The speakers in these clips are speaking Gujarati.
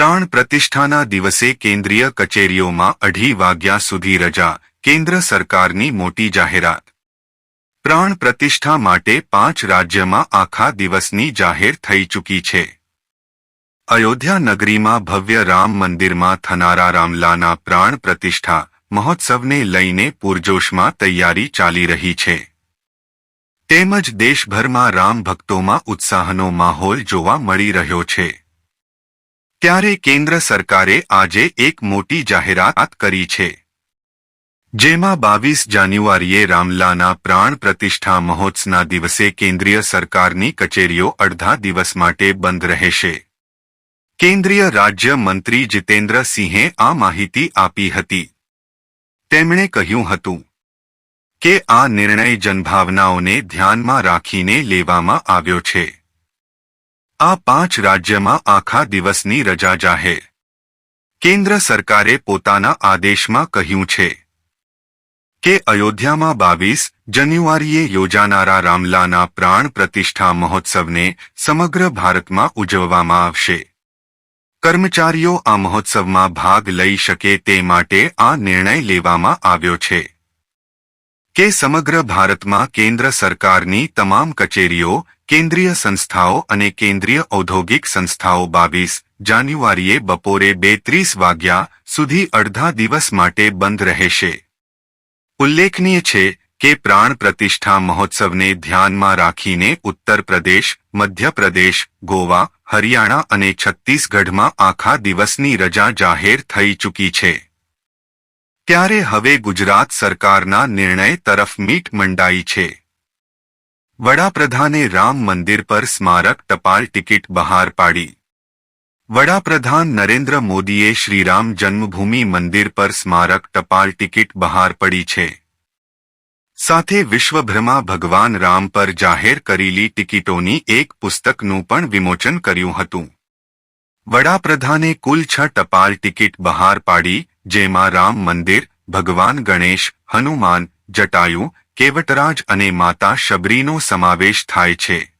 પ્રાણ પ્રતિષ્ઠાના દિવસે કેન્દ્રીય કચેરીઓમાં અઢી વાગ્યા સુધી રજા, કેન્દ્ર સરકારની મોટી જાહેરાત. પ્રાણ પ્રતિષ્ઠા માટે પાંચ રાજ્યમાં આખા દિવસની જાહેર થઈ ચૂકી છે. અયોધ્યા નગરીમાં ભવ્ય રામ મંદિરમાં થનારા રામલાના પ્રાણ પ્રતિષ્ઠા મહોત્સવને લઈને પૂરજોશમાં તૈયારી ચાલી રહી છે. તેમજ દેશભરમાં રામ ભક્તોમાં ઉત્સાહનો માહોલ જોવા મળી રહ્યો છે. ત્યારે કેન્દ્ર સરકારે આજે એક મોટી જાહેરાત કરી છે. જેમાં બાવીસ જાન્યુઆરીએ રામલાના પ્રાણ પ્રતિષ્ઠા મહોત્સવના દિવસે કેન્દ્રીય સરકારની કચેરીઓ અડધા દિવસ માટે બંધ રહેશે. કેન્દ્રીય રાજ્ય મંત્રી જીતેન્દ્ર સિંહે આ માહિતી આપી હતી. તેમણે કહ્યું હતું કે આ નિર્ણય જનભાવનાઓને ધ્યાનમાં રાખીને લેવામાં આવ્યો છે. આ પાંચ રાજ્યમાં આખા દિવસની રજા જાહેર. કેન્દ્ર સરકારે પોતાના આદેશમાં કહ્યું છે કે અયોધ્યામાં બાવીસ જાન્યુઆરીએ યોજાનારા રામલાના પ્રાણ પ્રતિષ્ઠા મહોત્સવને સમગ્ર ભારતમાં ઉજવવામાં આવશે. કર્મચારીઓ આ મહોત્સવમાં ભાગ લઈ શકે તે માટે આ નિર્ણય લેવામાં આવ્યો છે કે સમગ્ર ભારતમાં કેન્દ્ર સરકારની તમામ કચેરીઓ કેન્દ્રીય સંસ્થાઓ અને કેન્દ્રીય ઔદ્યોગિક સંસ્થાઓ બાવીસ જાન્યુઆરીએ બપોરે બેત્રીસ વાગ્યા સુધી અડધા દિવસ માટે બંધ રહેશે. ઉલ્લેખનીય છે કે પ્રાણ પ્રતિષ્ઠા મહોત્સવને ધ્યાનમાં રાખીને ઉત્તર પ્રદેશ, મધ્યપ્રદેશ, ગોવા, હરિયાણા અને છત્તીસગઢમાં આખા દિવસની રજા જાહેર થઈ ચૂકી છે. ત્યારે હવે ગુજરાત સરકારના નિર્ણય તરફ મીટ મંડાઈ છે. વડાપ્રધાને રામ મંદિર પર સ્મારક ટપાલ ટિકિટ બહાર પાડી. વડાપ્રધાન નરેન્દ્ર મોદીએ શ્રીરામ જન્મભૂમિ મંદિર પર સ્મારક ટપાલ ટિકિટ બહાર પડી છે. સાથે વિશ્વભરમાં ભગવાન રામ પર જાહેર કરેલી ટિકિટોની એક પુસ્તકનું પણ વિમોચન કર્યું હતું. વડાપ્રધાને કુલ છ ટપાલ ટિકિટ બહાર પાડી, જેમાં રામ મંદિર, ભગવાન ગણેશ, હનુમાન, જટાયુ કેવટરાજ અને માતા શબરીનો સમાવેશ થાય છે.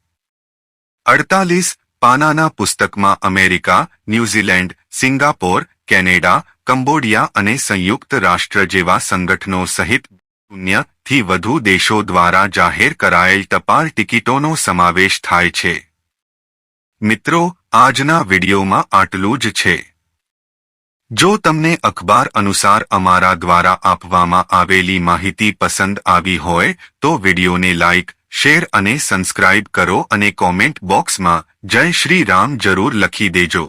અડતાલીસ પાનાના પુસ્તકમાં America, New Zealand, Singapore, Canada, Cambodia અને સંયુક્ત રાષ્ટ્ર જેવા સંગઠનો સહિત શૂન્યથી વધુ દેશો દ્વારા જાહેર કરાયેલ ટપાલ ટિકિટોનો સમાવેશ થાય છે. મિત્રો, આજના વિડીયોમાં આટલું જ છે. જો તમને અખબાર અનુસાર અમારા દ્વારા આપવામાં આવેલી માહિતી પસંદ આવી હોય, તો વિડિયોને લાઇક શેર અને સબસ્ક્રાઇબ કરો અને કોમેન્ટ બોક્સમાં જય શ્રી રામ જરૂર લખી દેજો.